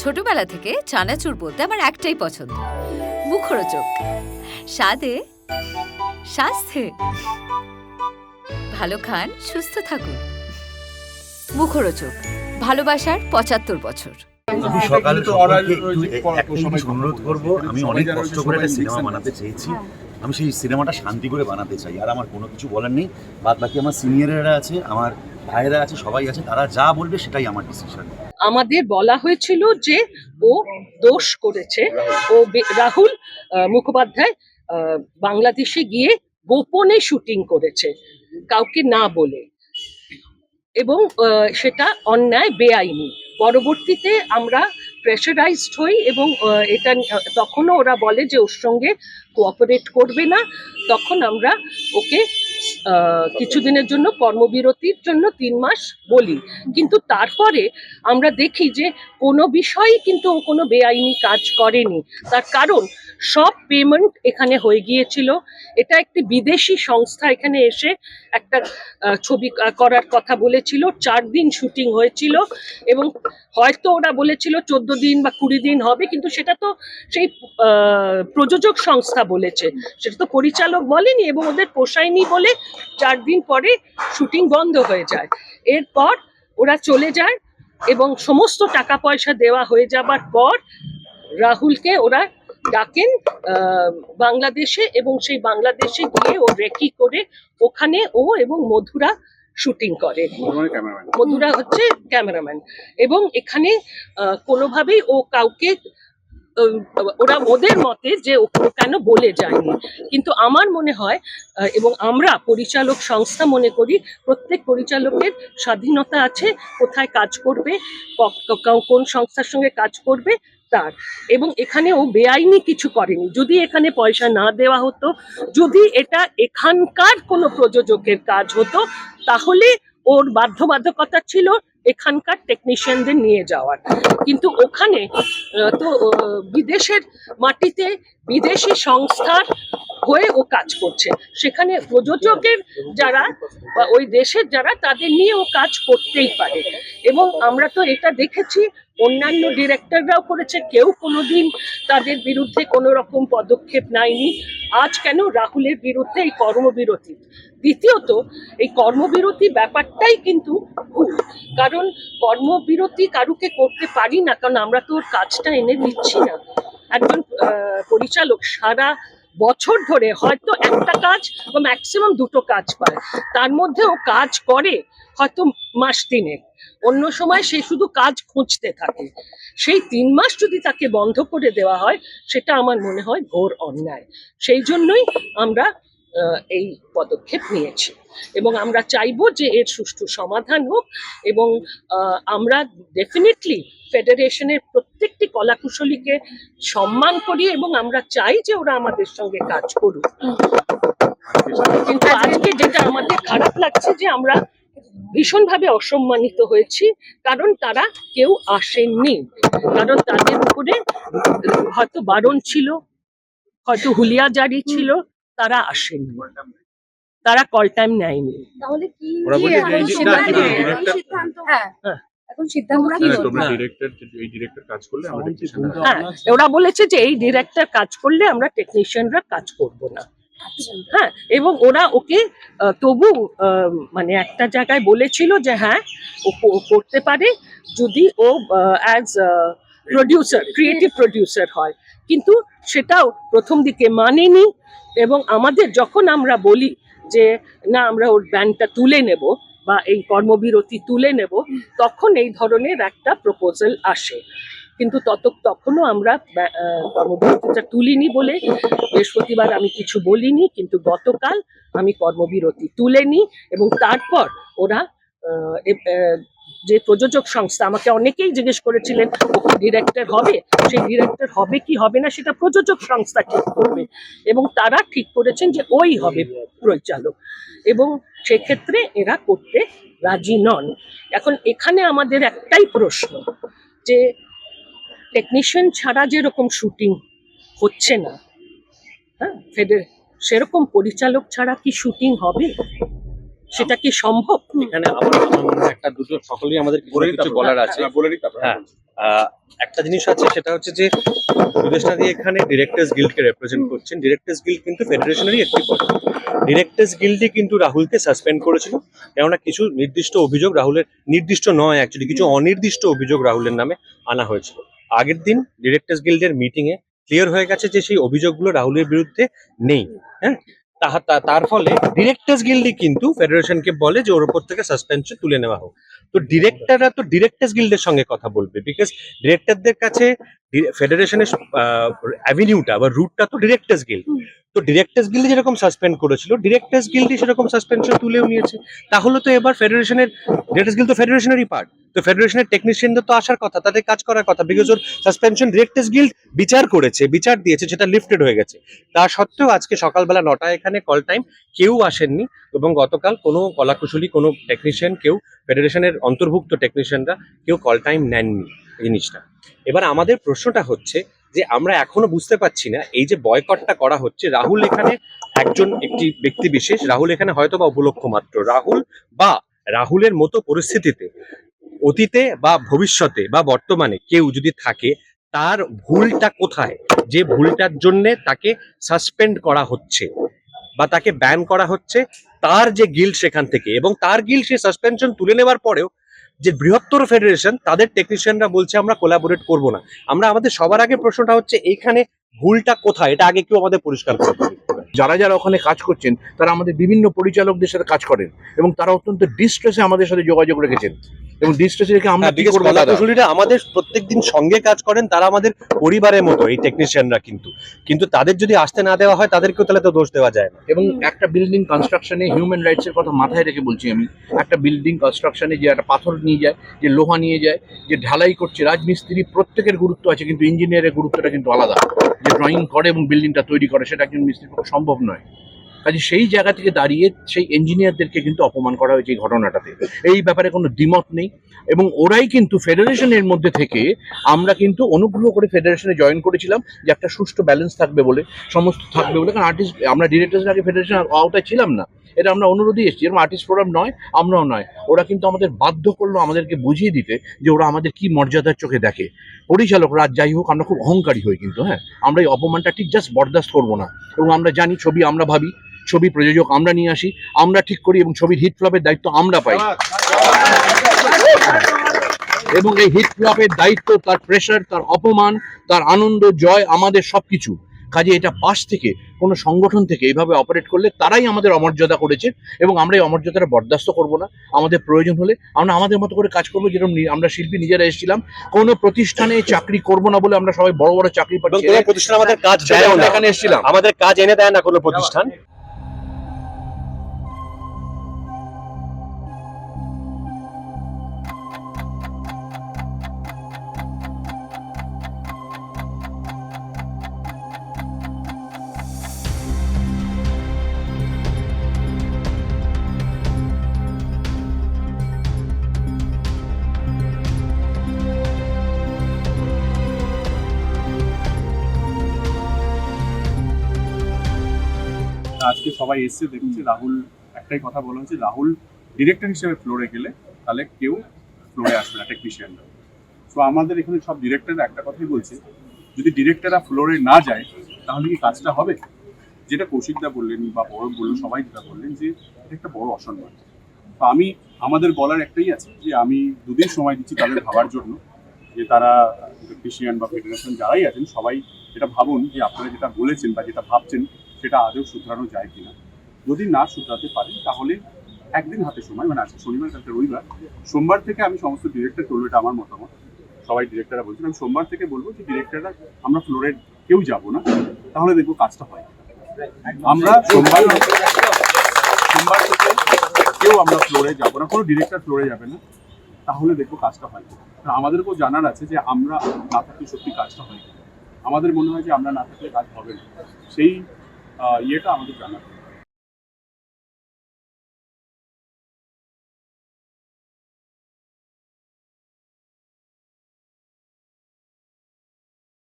ছোটবেলা থেকে চানাচুর বলতে আমার একটাই পছন্দ। মুখরোচক। স্বাদে স্বাস্থ্যে ভালো খান সুস্থ থাকুন। মুখরোচক। ভালোবাসার পঁচাত্তর বছর। আমি সকাল সকলকে একটু একটা জিনিস অনুরোধ করব। আমি অনেক কষ্ট করে একটা সিনেমা বানাতে চেয়েছি। আমি সেই সিনেমাটা শান্তি করে বানাতে চাই। আর আমার কোনো কিছু বলার নেই। বাদ বাকি আমার সিনিয়ররা আছে আমার ভাইয়েরা আছে সবাই আছে তারা যা বলবে সেটাই আমার ডিসিশন আমাদের বলা হয়েছিল যে ও দোষ করেছে। ও রাহুল মুখোপাধ্যায় বাংলাদেশে গিয়ে গোপনে শুটিং করেছে, কাউকে না বলে। এবং সেটা অন্যায় বেআইনি। পরবর্তীতে আমরা প্রেশারাইজড হই এবং এটা তখনও ওরা বলে যে ওর সঙ্গে কোঅপারেট করবে না। তখন আমরা ওকে কিছুদিনের জন্য কর্মবিরতির জন্য তিন মাস বলি। কিন্তু তারপরে আমরা দেখি যে কোনো বিষয়ই কিন্তু কোনো বেআইনি কাজ করেনি। তার কারণ সব পেমেন্ট এখানে হয়ে গিয়েছিল। এটা একটি বিদেশি সংস্থা এখানে এসে একটা ছবি করার কথা বলেছিল। চার দিন শুটিং হয়েছিল এবং হয়তো ওরা বলেছিল চোদ্দ দিন বা কুড়ি দিন হবে, কিন্তু সেটা তো সেই প্রযোজক সংস্থা বলেছে। সেটা তো পরিচালক বলেনি এবং ওদের পোষায়নি বলে চার দিন পরে শুটিং বন্ধ হয়ে যায়। এরপর ওরা চলে যায় এবং সমস্ত টাকা পয়সা দেওয়া হয়ে যাবার পর রাহুলকে ওরা ডাকেন আহ, বাংলাদেশে এবং সেই বাংলাদেশে গিয়ে ও রেকি করে ওখানে ও এবং মধুরা শুটিং করে। মধুরা হচ্ছে ক্যামেরাম্যান। এবং এখানে কোনোভাবেই ও কাউকে ওরা ওদের মতে যে ও কেন বলে যায়নি। কিন্তু আমার মনে হয় এবং আমরা পরিচালক সংস্থা মনে করি প্রত্যেক পরিচালকের স্বাধীনতা আছে কোথায় কাজ করবে কোন সংস্থার সঙ্গে কাজ করবে তার। এবং এখানে ও বেআইনি কিছু করেনি। যদি এখানে পয়সা না দেওয়া হতো, যদি এটা এখানকার কোনো প্রযোজকের কাজ হতো, তাহলে ওর বাধ্যবাধকতা ছিল এখানকার টেকনিশিয়ানদের নিয়ে যাওয়ার। কিন্তু ওখানে তো বিদেশের মাটিতে বিদেশি সংস্থার হয়ে ও কাজ করছে। সেখানে প্রযোজকের যারা বা ওই দেশের যারা, তাদের নিয়ে ও কাজ করতেই পারে। এবং আমরা তো এটা দেখেছি অন্যান্য ডিরেক্টররাও করেছে, কেউ কোনোদিন তাদের বিরুদ্ধে কোনো রকম পদক্ষেপ নেয়নি। আজ কেন? রাহুলের বিরুদ্ধে এই কর্মবিরতি। দ্বিতীয়ত, এই কর্মবিরতি ব্যাপারটাই কিন্তু ভুল, কারণ কর্মবিরতি কারুকে করতে পারি না, কারণ আমরা তো ওর কাজটা এনে দিচ্ছি না। একজন পরিচালক সারা বছর ধরে হয়তো একটা কাজ বা ম্যাক্সিমাম দুটো কাজ পায়। তার মধ্যে ও কাজ করে হয়তো মাস তিনেক। অন্য সময় সে শুধু কাজ খুঁজতে থাকে। সেই তিন মাস যদি তাকে বন্ধ করে দেওয়া হয় সেটা আমার মনে হয় ঘোর অন্যায়। সেই জন্যই আমরা এই পদক্ষেপ নিয়েছি। এবং আমরা চাইব যে এর সুষ্ঠু সমাধান হোক এবং আমরা ডেফিনেটলি ফেডারেশনের প্রত্যেকটি কলাকুশলীকে সম্মান করি এবং আমরা চাই যে ওরা আমাদের সঙ্গে কাজ করুক। কিন্তু আজকে যেটা আমাদের খারাপ লাগছে যে আমরা ভীষণভাবে অসম্মানিত হয়েছি কারণ তারা কেউ আসেননি কারণ তাদের উপরে হয়তো বারণ ছিল হয়তো হুলিয়া জারি ছিল তারা আসেননি তারা কল টাইম নেয়নি তাহলে কি ওরা হ্যাঁ হ্যাঁ। এখন সিদ্ধান্ত কি না, হলো? তোমরা না। ডিরেক্টর কাজ করলে আমরা টেকনিশিয়ান হ্যাঁ ওরা বলেছে যে এই ডিরেক্টর কাজ করলে আমরা টেকনিশিয়ানরা কাজ করব না। হ্যাঁ এবং ওরা ওকে তবু মানে একটা জায়গায় বলেছিল যে হ্যাঁ ও করতে পারে যদি ও অ্যাজ প্রডিউসার ক্রিয়েটিভ প্রডিউসার হয়। কিন্তু সেটাও প্রথম দিকে মানেনি এবং আমাদের যখন আমরা বলি যে না আমরা ওর ব্যান্ডটা তুলে নেব বা এই কর্মবিরতি তুলে নেব তখন এই ধরনের একটা প্রপোজাল আসে। কিন্তু তত তখনও আমরা কর্মবিরতিটা তুলিনি বলে বৃহস্পতিবার আমি কিছু বলিনি, কিন্তু গতকাল আমি কর্মবিরতি তুলে নিই এবং তারপর ওরা যে প্রযোজক সংস্থা আমাকে অনেকেই জিজ্ঞেস করেছিলেন ডিরেক্টর হবে? সেই ডিরেক্টর হবে কি হবে না সেটা প্রযোজক সংস্থা ঠিক করবে। এবং তারা ঠিক করেছেন যে ওই হবে পরিচালক। এবং সেক্ষেত্রে এরা করতে রাজি নন। এখন এখানে আমাদের একটাই প্রশ্ন, যে টেকনিশিয়ান ছাড়া যেরকম শুটিং হচ্ছে না হ্যাঁ? ফেডে সেরকম পরিচালক ছাড়া কি শুটিং হবে? সেটা কি সম্ভব? এখানে আমার একটা দুটো সকলেই আমাদের কিছু বলার আছে। হ্যাঁ। আহ, একটা জিনিস আছে সেটা হচ্ছে যে সুদেশনাদি এখানে ডিরেক্টর্স গিল্ডকে রিপ্রেজেন্ট করছেন। ডিরেক্টর্স গিল্ড কিন্তু ফেডারেশনেরই একটি বডি ডিরেক্টর্স গিল্ডই কিন্তু রাহুলকে সাসপেন্ড করেছিল কেননা কিছু নির্দিষ্ট অভিযোগ রাহুলের নির্দিষ্ট নয় অ্যাকচুয়ালি কিছু অনির্দিষ্ট অভিযোগ রাহুলের নামে আনা হয়েছিল। আগের দিন ডিরেক্টর্স গিল্ডের মিটিং এ ক্লিয়ার হয়ে গেছে যে সেই অভিযোগগুলো রাহুলের বিরুদ্ধে নেই হ্যাঁ? তার ফলে ডিরেক্টর্স গিল্ডই কিন্তু ফেডারেশনকে বলে যে ওর উপর থেকে সাসপেনশন তুলে নেওয়া হোক। তো ডিরেক্টররা তো ডিরেক্টর্স গিল্ডের সঙ্গে কথা বলবে বিকজ ডিরেক্টরদের কাছে ফেডারেশনের অ্যাভিনিউটা বা রুটটা তো ডিরেক্টর্স গিল্ড তো ডিরেক্টর্স গিল্ড যেরকম সাসপেন্ড করেছিল ডিরেক্টার্স গিল্ডই সেরকম সাসপেনশন তুলেও নিয়েছে। তাহলে তো এবার ফেডারেশনের ডিরেক্টর্স গিল্ড তো ফেডারেশনেরই পার্ট তো ফেডারেশনের টেকনিশিয়ানদের তো আসার কথা তাদের কাজ করার কথা বিকজ ওর সাসপেনশন ডিরেক্টর্স গিল্ড বিচার করেছে বিচার দিয়েছে সেটা লিফটেড হয়ে গেছে। তা সত্ত্বেও আজকে সকালবেলা নটায় এখানে কল টাইম কেউ আসেননি এবং গতকাল কোনো কলাকুশলী কোনো টেকনিশিয়ান কেউ ফেডারেশনের অন্তর্ভুক্ত টেকনিশিয়ানরা কেউ কল টাইম নেননি। জিনিসটা। এবার আমাদের প্রশ্নটা হচ্ছে যে আমরা এখনও বুঝতে পারছি না, এই যে বয়কটটা করা হচ্ছে, রাহুল এখানে একজন একটি ব্যক্তি বিশেষ, রাহুল এখানে হয়তো বা উপলক্ষ মাত্র। রাহুল বা রাহুলের মতো পরিস্থিতিতে, অতীতে বা ভবিষ্যতে বা বর্তমানে কেউ যদি থাকে, তার ভুলটা কোথায়? যে ভুলটার জন্য তাকে সাসপেন্ড করা হচ্ছে বা তাকে ব্যান করা হচ্ছে, তার যে গিল্ড সেখান থেকে এবং তার গিল্ড সে সাসপেনশন তুলে নেওয়ার পরেও যে বৃহত্তর ফেডারেশন তাদের টেকনিশিয়ানরা বলছে আমরা কোলাবোরেট করব না। আমরা আমাদের সবার আগে প্রশ্নটা হচ্ছে, এইখানে ভুলটা কোথায়? এটা আগে কেউ আমাদের পরিষ্কার করে যারা যারা ওখানে কাজ করছেন, তারা আমাদের বিভিন্ন পরিচালকদের সাথে কাজ করেন এবং তারা অত্যন্ত ডিস্ট্রেসে আমাদের সাথে যোগাযোগ রেখেছেন। এবং ডিস্ট্রেসে রেখে আমরা হ্যাঁ, কি because কলাকুশলীরা আমাদের প্রত্যেকদিন সঙ্গে কাজ করেন তারা আমাদের পরিবারের মতো এই টেকনিশিয়ানরা কিন্তু। কিন্তু তাদের যদি আসতে না দেওয়া হয় তাদেরকেও তাহলে তো দোষ দেওয়া যায় না। এবং একটা বিল্ডিং কনস্ট্রাকশনে হিউম্যান রাইটস এর কথা মাথায় রেখে বলছি আমি। একটা বিল্ডিং কনস্ট্রাকশনে যে একটা পাথর নিয়ে যায় যে লোহা নিয়ে যায় যে ঢালাই করছে রাজমিস্ত্রি প্রত্যেকের গুরুত্ব আছে কিন্তু ইঞ্জিনিয়ারের গুরুত্বটা কিন্তু আলাদা। যে ড্রয়িং করে এবং বিল্ডিংটা তৈরি করে সেটা একজন মিস্ত্রির পক্ষে সম্ভব নয়। কাজে সেই জায়গা থেকে দাঁড়িয়ে সেই ইঞ্জিনিয়ারদেরকে কিন্তু অপমান করা হয়েছে এই ঘটনাটাতে। এই ব্যাপারে কোনো দ্বিমত নেই এবং ওরাই কিন্তু ফেডারেশনের মধ্যে থেকে আমরা কিন্তু অনুগ্রহ করে ফেডারেশনে জয়েন করেছিলাম যে একটা সুষ্ঠু ব্যালেন্স থাকবে বলে, সমস্ত থাকবে বলে। কারণ আর্টিস্ট আমরা ডিরেক্টর্স আগে ফেডারেশন আওতায় ছিলাম না। এটা আমরা অনুরোধই এসেছি। এরকম আর্টিস্ট ফোরাম নয়, আমরাও নয়। ওরা কিন্তু আমাদের বাধ্য করল আমাদেরকে বুঝিয়ে দিতে যে ওরা আমাদের কি মর্যাদার চোখে দেখে। পরিচালক রাত যাই হোক, আমরা খুব অহংকারী হই কিন্তু হ্যাঁ। আমরা এই অপমানটা ঠিক জাস্ট বরদাস্ত করব না। এবং আমরা জানি, ছবি আমরা ভাবি, ছবি প্রযোজক আমরা নিয়ে আসি, আমরা ঠিক করি এবং ছবির হিট ফ্লপের দায়িত্ব আমরা পাই। এবং এই হিট ফ্লপের দায়িত্ব, তার প্রেশার তার অপমান, তার আনন্দ, জয়, আমাদের সবকিছু। কাজে এটা পাশ থেকে কোনো সংগঠন থেকে এইভাবে অপারেট করলে তারাই আমাদের অমর্যাদা করেছে এবং আমরা এই অমর্যাদাটা বরদাস্ত করব না। আমাদের প্রয়োজন হলে আমরা আমাদের মতো করে কাজ করব যেরকম আমরা শিল্পী নিজেরা এসেছিলাম। কোনো প্রতিষ্ঠানে চাকরি করব না বলে আমরা সবাই বড় বড় চাকরি পাচ্ছি। প্রতিষ্ঠান আমাদের কাজ এখানে এসেছিলাম। আমাদের কাজ এনে দেয় না কোনো প্রতিষ্ঠান। আজকে সবাই এসছে, দেখছি রাহুল একটাই কথা বলা হচ্ছে রাহুল ডিরেক্টর হিসেবে ফ্লোরে গেলে তাহলে কেউ ফ্লোরে আসবে না টেকনিশিয়ানরা সো আমাদের এখানে সব ডিরেক্টররা একটা কথাই বলছে, যদি ডিরেক্টররা ফ্লোরে না যায়, তাহলে কি কাজটা হবে? যেটা কৌশিকদা বললেন বা বড় বললেন, সবাই যেটা বললেন যে এটা একটা বড় অসম্মান। তো আমি, আমাদের বলার একটাই আছে যে আমি দুদিন সময় দিচ্ছি তাদের ভাবার জন্য, যে তারা টেকনিশিয়ান বা ফেডারেশন যারাই আছেন, সবাই এটা ভাবুন যে আপনারা যেটা বলেছেন বা যেটা ভাবছেন সেটা আদৌ শুধরানো যায় কিনা। যদি না শুধরাতে পারেন, তাহলে একদিন হাতে সময় মানে আজকে শনিবার, কালকে রবিবার, সোমবার থেকে আমি সমস্ত ডিরেক্টর করব এটা আমার মতামত। সবাই ডিরেক্টররা বলছেন, আমি সোমবার থেকে বলব যে ডিরেক্টররা আমরা ফ্লোরের কেউ যাব না, তাহলে দেখব কাজটা হয় আমরা সোমবার সোমবার থেকে কেউ আমরা ফ্লোরে যাব না, কোনো ডিরেক্টর ফ্লোরে যাবে না, তাহলে দেখব কাজটা হয় আমাদেরকেও জানার আছে যে আমরা না থাকলে সত্যি কাজটা হয় আমাদের মনে হয় যে আমরা না থাকলে কাজ হবে না। সেই আহ, ইয়েটা আমাদের জানার